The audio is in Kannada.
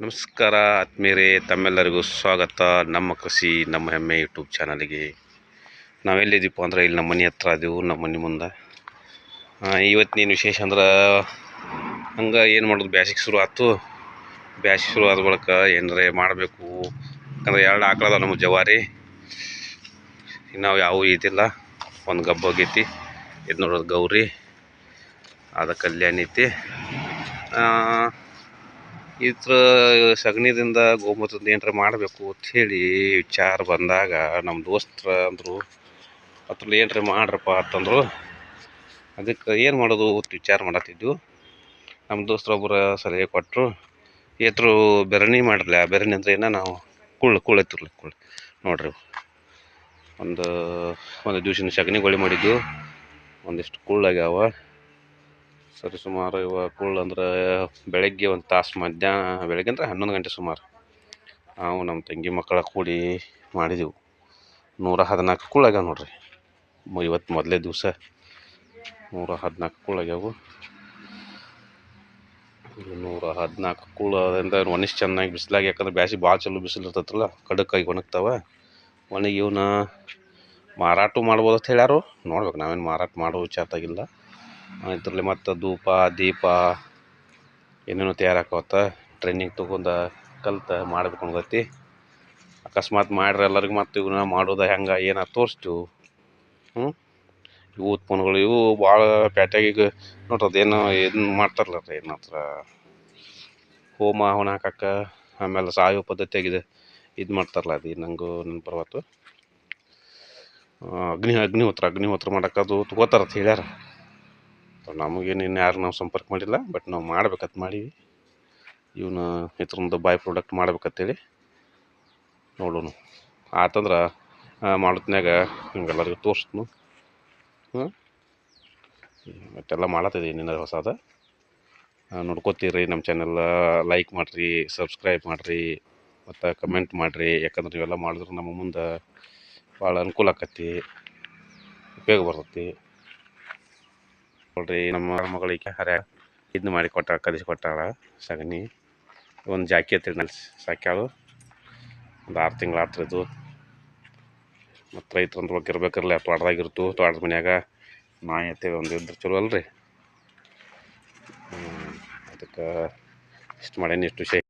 ನಮಸ್ಕಾರ ಆತ್ಮೀಯರೇ, ತಮ್ಮೆಲ್ಲರಿಗೂ ಸ್ವಾಗತ. ನಮ್ಮ ಕೃಷಿ, ನಮ್ಮ ಹೆಮ್ಮೆ ಯೂಟ್ಯೂಬ್ ಚಾನಲ್ಗೆ. ನಾವೆಲ್ಲಿದ್ದೀವಪ್ಪ ಅಂದ್ರೆ ಇಲ್ಲಿ ನಮ್ಮ ಮನೆ ಹತ್ರ ಅದೀವು ನಮ್ಮ ಮನೆ ಮುಂದೆ. ಇವತ್ತಿನ ವಿಶೇಷ ಅಂದ್ರೆ, ಹಂಗೆ ಏನು ಮಾಡೋದು? ಬ್ಯಾಸಿಗೆ ಶುರು ಆಯ್ತು. ಬ್ಯಾಸಿಗೆ ಶುರು ಆದ ಬಳಿಕ ಏನಾರೆ ಮಾಡಬೇಕು? ಯಾಕಂದ್ರೆ ಎರಡು ಆಕಳದ ನಮ್ಮ ಜವಾರಿ. ನಾವು ಯಾವ ಇದಿಲ್ಲ ಒಂದು ಗಬ್ಬ ಹೋಗೈತಿ ಇದು ನೋಡೋದು ಗೌರಿ. ಅದ ಕಲ್ಯಾಣ ಐತಿ ಇದ್ರ ಸಗಣಿದಿಂದ ಗೋಮೂತ್ರದಿಂದ ಏನಾರ ಮಾಡಬೇಕು ಅಂಥೇಳಿ ವಿಚಾರ ಬಂದಾಗ ನಮ್ಮ ದೋಸ್ತರ ಅಂದರು, ಅದ್ರಲ್ಲಿ ಏನಾರ ಮಾಡ್ರಪ್ಪ ಅಂತಂದರು, ಅದಕ್ಕೆ ಏನು ಮಾಡೋದು ಅಂತ ವಿಚಾರ ಮಾಡತ್ತಿದ್ವು. ನಮ್ಮ ದೋಸ್ತರೊಬ್ಬರು ಸಲಹೆ ಕೊಟ್ಟರು ಏತರು ಬೆರಣಿ ಮಾಡಿರಲ್ಲ ಬೆರಣಿ ಅಂದ್ರೆ ಏನ ನಾವು ಕುಳ್ಳು ಕುಳ್ಳು ಎತ್ತಿರ್ಲಿ ಕುಳ್ಳು ನೋಡ್ರಿ. ಒಂದು ಒಂದು ದಿವ್ಸಿನ ಸಗಣಿ ಗೋಳಿ ಮಾಡಿದ್ದು ಒಂದಿಷ್ಟು ಕುಳ್ಳಾಗ್ಯಾವ. ಸರಿ ಸುಮಾರು ಇವಾಗ ಕುಳ್ಳು ಅಂದ್ರೆ ಬೆಳಗ್ಗೆ ಒಂದು ತಾಸು ಮಧ್ಯಾಹ್ನ ಬೆಳಗ್ಗೆ ಅಂದ್ರೆ ಹನ್ನೊಂದು ಗಂಟೆ ಸುಮಾರು. ನಾವು ನಮ್ಮ ತಂಗಿ ಮಕ್ಕಳ ಕೂಡಿ ಮಾಡಿದೆವು. ನೂರ ಹದಿನಾಲ್ಕು ಕುಳ್ಳಾಗ್ಯಾವ ನೋಡ್ರಿ. ಇವತ್ತು ಮೊದಲೇ ದಿವಸ ನೂರ ಹದಿನಾಲ್ಕು ಕುಳ್ಳಾಗ್ಯಾವು ನೂರ ಹದಿನಾಲ್ಕು ಕುಳ್ಳದಿಂದ ಒಣಸ್ ಚೆನ್ನಾಗಿ ಬಿಸಿಲಾಗಿ, ಯಾಕಂದ್ರೆ ಬ್ಯಾಸಿ ಭಾಳ ಚಲೋ ಬಿಸಿಲು ಇರ್ತೈತಲ್ಲ, ಕಡಕ್ಕಾಗಿ ಒಣಗ್ತಾವ. ಒಣಗಿ ಇವನ್ನ ಮಾರಾಟ ಮಾಡ್ಬೋದು ಅಂತ ಹೇಳ್ಯಾರು. ನೋಡ್ಬೇಕು ನಾವೇನು ಮಾರಾಟ ಮಾಡೋ ವಿಚಾರದಾಗಿಲ್ಲ ಇದರಲ್ಲಿ ಮತ್ತು ಧೂಪ, ದೀಪ, ಏನೇನೋ ತಯಾರಾಕವತ್ತ ಟ್ರೈನಿಂಗ್ ತೊಗೊಂಡ ಕಲ್ತು ಮಾಡ್ಬೇಕು ಅನ್ಕೋತಿ ಅಕಸ್ಮಾತ್ ಮಾಡ್ರೆ ಎಲ್ಲರಿಗೂ ಮತ್ತು ಇವನ್ನ ಮಾಡೋದು ಹೆಂಗೆ, ಏನ ತೋರಿಸ್ತೀವಿ? ಇವು ಉತ್ಪನ್ನಗಳು ಇವು ಭಾಳ ಪ್ಯಾಟ್ಯಾಗ ಈಗ ನೋಡ್ರಿ ಅದೇನೋ ಇದನ್ನ ಮಾಡ್ತಾರಲ್ಲ ರೀ ಏನಂತ್ರ ಹೋಮ, ಹವನ ಹಾಕಕ್ಕೆ, ಆಮೇಲೆ ಸಾವಯವ ಪದ್ಧತಿಯಾಗಿದೆ ಇದು ಮಾಡ್ತಾರಲ್ಲ ಅದು ನಂಗೂ ನನ್ನ ಪರ್ವತ್ತು ಅಗ್ನಿ, ಅಗ್ನಿಹೋತ್ರ ಅಗ್ನಿಹೋತ್ರ ಮಾಡೋಕ್ಕದು ಅಂತ ಹೇಳ್ಯಾರ. ನಮಗೇನು ಇನ್ನು ಯಾರು ನಾವು ಸಂಪರ್ಕ ಮಾಡಿಲ್ಲ ಬಟ್ ನಾವು ಮಾಡ್ಬೇಕಂತ ಮಾಡೀವಿ. ಇವನ್ನ ಇದ್ರೊಂದು ಬಾಯ್ ಪ್ರಾಡಕ್ಟ್ ಮಾಡ್ಬೇಕಂತೇಳಿ ನೋಡೋಣ. ಆತಂದ್ರೆ ಮಾಡೋತ್ನ್ಯಾಗ ನಿಮ್ಗೆಲ್ಲರಿಗೂ ತೋರಿಸ್ತು ಮತ್ತೆಲ್ಲ ಮಾಡತ್ತಿದ್ದೀವಿ ನಿನ್ನ ಹೊಸದ. ನೋಡ್ಕೋತೀರಿ ನಮ್ಮ ಚಾನೆಲ್ ಲೈಕ್ ಮಾಡಿರಿ ಸಬ್ಸ್ಕ್ರೈಬ್ ಮಾಡಿರಿ, ಮತ್ತು ಕಮೆಂಟ್ ಮಾಡಿರಿ. ಯಾಕಂದ್ರೆ ನೀವೆಲ್ಲ ಮಾಡಿದ್ರೆ ನಮ್ಮ ಮುಂದೆ ಭಾಳ ಅನುಕೂಲ ಆಕತಿ ಉಪಯೋಗ ಬರ್ತೈತಿ. ನೋಡ್ರಿ ನಮ್ಮ ಮಗಳಿಗೆ ಹರ ಇದನ್ನ ಮಾಡಿ ಕೊಟ್ಟಾಳ ಕಲಿಸಿ ಕೊಟ್ಟಾಳ, ಸಗಣಿ. ಒಂದು ಜಾಕಿ ನಲ್ಲಿ ಸಾಕ್ಯಾಳು. ಒಂದು ಆರು ತಿಂಗಳು ಆತ್ರಿದು ಮತ್ತು ರೈತರು ಅಂತ ಇರ್ಬೇಕಿರಲಿ ತೋಟದಾಗಿರ್ತು ತೋಟದ ಮನ್ಯಾಗ. ನಾಯಿ ಎತ್ತೇವೆ ಒಂದು ಇದ್ರೆ ಚಲೋ ಅಲ್ರಿ. ಅದಕ್ಕೆ ಇಷ್ಟು ಮಾಡೇನಿ ಇಷ್ಟು ವಿಷಯ